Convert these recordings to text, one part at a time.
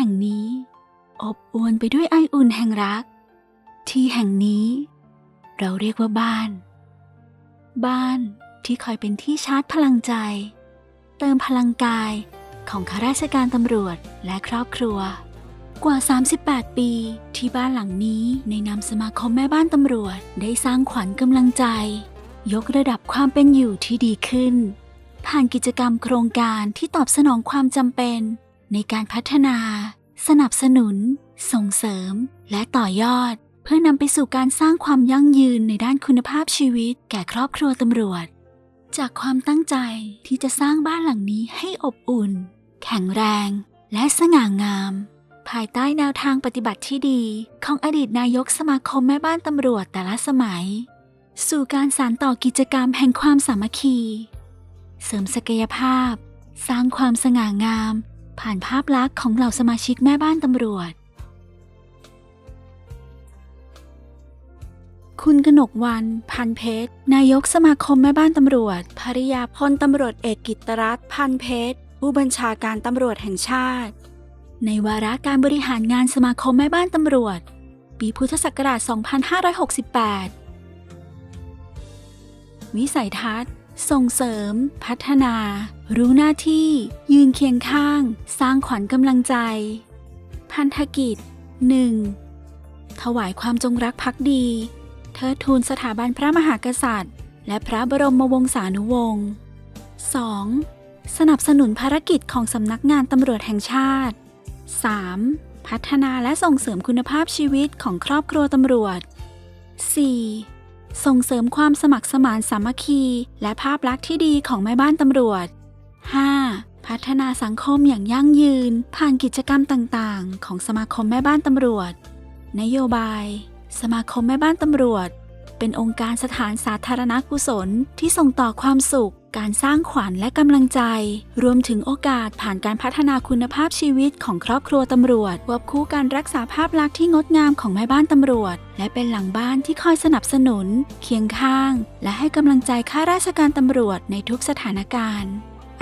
ห่งนี้ อบอวลไปด้วยไออุ่นแห่งรัก ที่แห่งนี้ เราเรียกว่าบ้าน บ้านที่คอยเป็นที่ชาร์จพลังใจ เติมพลังกายของข้าราชการตำรวจและครอบครัว กว่า 38 ปีที่บ้านหลังนี้ในนามสมาคมแม่บ้านตำรวจได้สร้างขวัญกำลังใจ ยกระดับความเป็นอยู่ที่ดีขึ้น ผ่านกิจกรรมโครงการที่ตอบสนองความจำเป็น ในการพัฒนา สนับสนุน ส่งเสริม และต่อยอด เพื่อนำไปสู่การสร้างความยั่งยืนในด้านคุณภาพชีวิต แก่ครอบครัวตำรวจ จากความตั้งใจที่จะสร้างบ้านหลังนี้ให้อบอุ่น แข็งแรง และสง่างาม ภายใต้แนวทางปฏิบัติที่ดี ของอดีตนายกสมาคมแม่บ้านตำรวจแต่ละสมัย สู่การสานต่อกิจกรรมแห่งความสามัคคี เสริมศักยภาพ สร้างความสง่างาม ผ่านภาพลักษณ์ของเหล่าสมาชิกแม่บ้านตำรวจ คุณกนกวัน พันเพชร นายกสมาคมแม่บ้านตำรวจ ภริยาพลตำรวจเอกกิตรัตน์พันเพชร ผู้บัญชาการตำรวจแห่งชาติ ในวาระการบริหารงานสมาคมแม่บ้านตำรวจ ปีพุทธศักราช 2568 วิสัยทัศน์ ส่งเสริม พัฒนา รู้หน้าที่ ยืนเคียงข้าง สร้างขวัญกำลังใจ พันธกิจ 1. ถวายความจงรักภักดี เทิดทูนสถาบันพระมหากษัตริย์ และพระบรมวงศานุวงศ์ 2. สนับสนุนภารกิจของสำนักงานตำรวจแห่งชาติ 3. พัฒนาและส่งเสริมคุณภาพชีวิตของครอบครัวตำรวจ 4. ส่งเสริมความสมัครสมานสามัคคี และภาพลักษณ์ที่ดีของแม่บ้านตำรวจ 5. พัฒนาสังคมอย่างยั่งยืน ผ่านกิจกรรมต่างๆ ของสมาคมแม่บ้านตำรวจ นโยบาย สมาคมแม่บ้านตำรวจ เป็นองค์การสถานสาธารณกุศลที่ส่งต่อความสุข การสร้างขวัญและกำลังใจ รวมถึงโอกาสผ่านการพัฒนาคุณภาพชีวิตของครอบครัวตำรวจควบคู่การรักษาภาพลักษณ์ที่งดงามของแม่บ้านตำรวจ และเป็นหลังบ้านที่คอยสนับสนุน เคียงข้าง และให้กำลังใจข้าราชการตำรวจในทุกสถานการณ์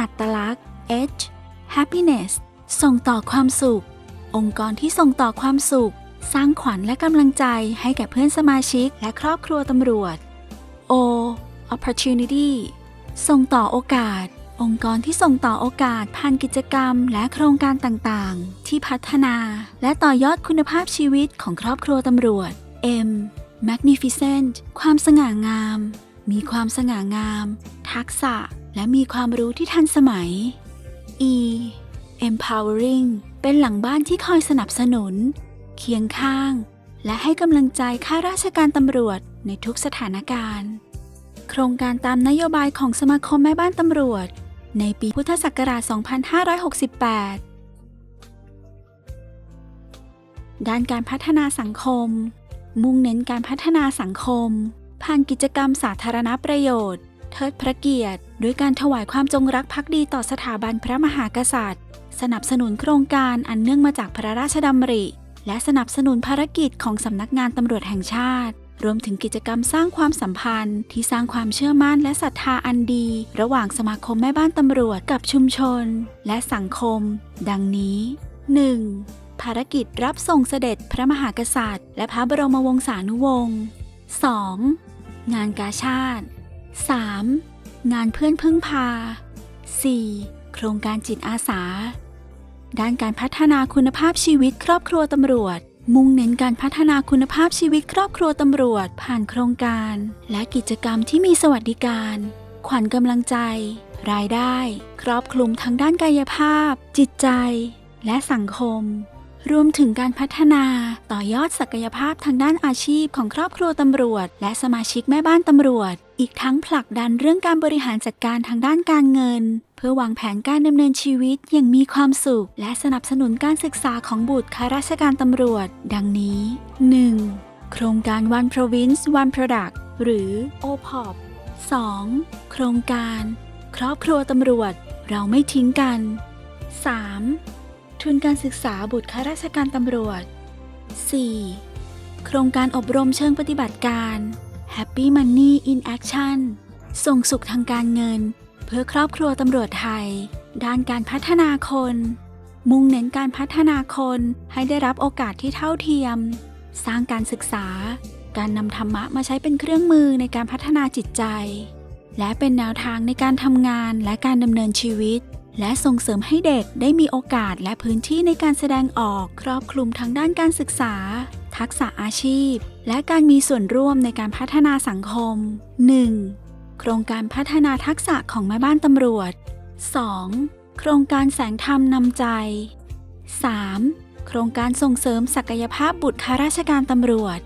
อัตลักษณ์ H happiness ส่งต่อความสุข องค์กรที่ส่งต่อความสุข สร้างขวัญและกำลังใจให้แก่เพื่อนสมาชิกและครอบครัวตำรวจ O opportunity ส่งต่อโอกาส องค์กรที่ส่งต่อโอกาสผ่านกิจกรรม และโครงการต่างๆ ที่พัฒนา และต่อยอดคุณภาพชีวิตของครอบครัวตำรวจ M magnificent ความสง่างาม มีความสง่างาม ทักษะ และมีความรู้ที่ทันสมัย E empowering เป็นหลังบ้านที่คอยสนับสนุน เคียงข้าง และให้กำลังใจข้าราชการตำรวจในทุกสถานการณ์ โครงการตามนโยบายของสมาคมแม่บ้านตำรวจ ในปีพุทธศักราช 2568 ด้านการพัฒนาสังคม มุ่งเน้นการพัฒนาสังคม ผ่านกิจกรรมสาธารณประโยชน์ เทิดพระเกียรติด้วยการถวายความจงรักภักดีต่อสถาบันพระมหากษัตริย์ สนับสนุนโครงการอันเนื่องมาจากพระราชดำริ และสนับสนุนภารกิจของสำนักงานตำรวจแห่งชาติ รวมถึงกิจกรรมสร้างความสัมพันธ์ ที่สร้างความเชื่อมั่นและศรัทธาอันดี ระหว่างสมาคมแม่บ้านตำรวจกับชุมชน และสังคม ดังนี้ 1. ภารกิจรับส่งเสด็จพระมหากษัตริย์ และพระบรมวงศานุวงศ์ 2. งานกาชาติ 3. งานเพื่อนพึ่งพา 4. โครงการจิตอาสา ด้านการพัฒนาคุณภาพชีวิตครอบครัวตำรวจ มุ่งเน้นการพัฒนาคุณภาพชีวิตครอบครัวตำรวจ ผ่านโครงการ และกิจกรรมที่มีสวัสดิการ ขวัญกำลังใจ รายได้ ครอบคลุมทั้งด้านกายภาพ จิตใจ และสังคม รวมถึงการพัฒนาต่อยอดศักยภาพทางด้านอาชีพของครอบครัวตำรวจ และสมาชิกแม่บ้านตำรวจ อีกทั้งผลักดันเรื่องการบริหารจัดการทางด้านการเงิน เพื่อวางแผนการดำเนินชีวิตอย่างมีความสุข และสนับสนุนการศึกษาของบุตรข้าราชการตำรวจ ดังนี้ 1. โครงการ One Province One Product หรือ OPOP 2. โครงการ ครอบครัวตำรวจ เราไม่ทิ้งกัน 3. ทุนการศึกษาบุตรข้าราชการตำรวจ 4. โครงการอบรมเชิงปฏิบัติการ Happy Money in Action ส่งสุขทางการเงิน เพื่อครอบครัวตำรวจไทย ด้านการพัฒนาคน มุ่งเน้นการพัฒนาคนให้ได้รับโอกาสที่เท่าเทียม สร้างการศึกษา การนำธรรมะมาใช้เป็นเครื่องมือในการพัฒนาจิตใจ และเป็นแนวทางในการทำงานและการดำเนินชีวิต และส่งเสริมให้เด็กได้มีโอกาสและพื้นที่ในการแสดงออกครอบคลุมทั้งด้านการศึกษา ทักษะอาชีพ และการมีส่วนร่วมในการพัฒนาสังคม 1. โครงการพัฒนาทักษะของแม่บ้านตำรวจ 2. โครงการแสงธรรมนำใจ 3. โครงการส่งเสริมศักยภาพบุตรข้าราชการตำรวจ